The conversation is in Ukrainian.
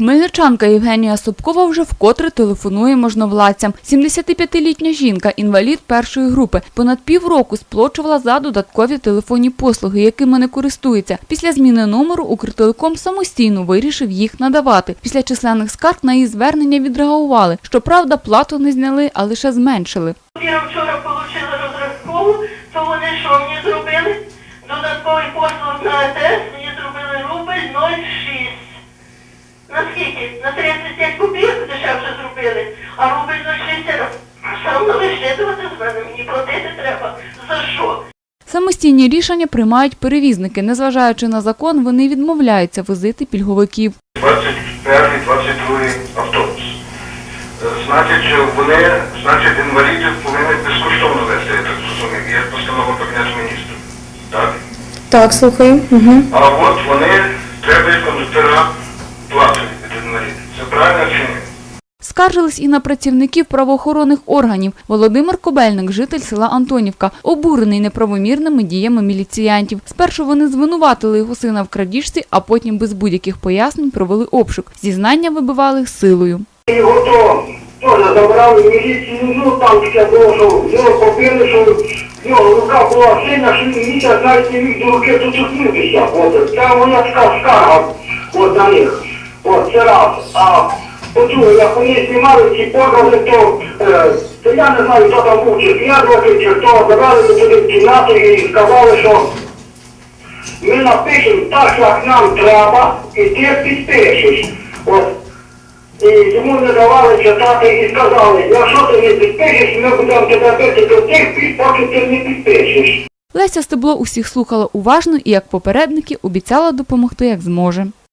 Хмельничанка Євгенія Собкова вже вкотре телефонує можновладцям. 75-літня жінка, інвалід першої групи, понад півроку сплачувала за додаткові телефонні послуги, якими не користується. Після зміни номеру Укртелеком самостійно вирішив їх надавати. Після численних скарг на її звернення відреагували. Щоправда, плату не зняли, а лише зменшили. Я вчора отримала розрахунку, то вони що мені зробили? Додатковий послуг на АТС мені зробили рубль 0,6. Наскільки? На 35 копійок дешевше зробили, а рубль 0,6 сам вишитувати з мене, мені платити треба. За що? Самостійні рішення приймають перевізники. Незважаючи на закон, вони відмовляються возити пільговиків. 21 22 автобус. Значить, що вони, значить, інвалідів повинні безкоштовно вести, я так зрозумів. Є постанова Кабінету міністрів. Так? Так, слухаю. Угу. А от вони треба і кондуктора платити. Це правильно чи ні? Скаржились і на працівників правоохоронних органів. Володимир Кобельник, житель села Антонівка, обурений неправомірними діями міліціянтів. Спершу вони звинуватили його сина в крадіжці, а потім без будь-яких пояснень провели обшук. Зізнання вибивали силою. Його то теж забрали в міліцію, ну там таке було, що його побили, що в нього рука була сильна, що він місяць навіть не міг до руки доторкнутися. От, це моя така скарга от, на них. От, це раз. А по-друге, як вони знімали ці покази, то, е, то я не знаю, хто там був, чи років, чи хто, забрали туди в кімнату і сказали, що ми напишемо так, як нам треба, і ти підпишеш. От. І йому не давали читати і сказали, якщо ти не підпишеш, ми будемо тебе бити до тих пір, поки ти не підпишеш. Леся Стебло усіх слухала уважно і, як попередники, обіцяла допомогти, як зможе.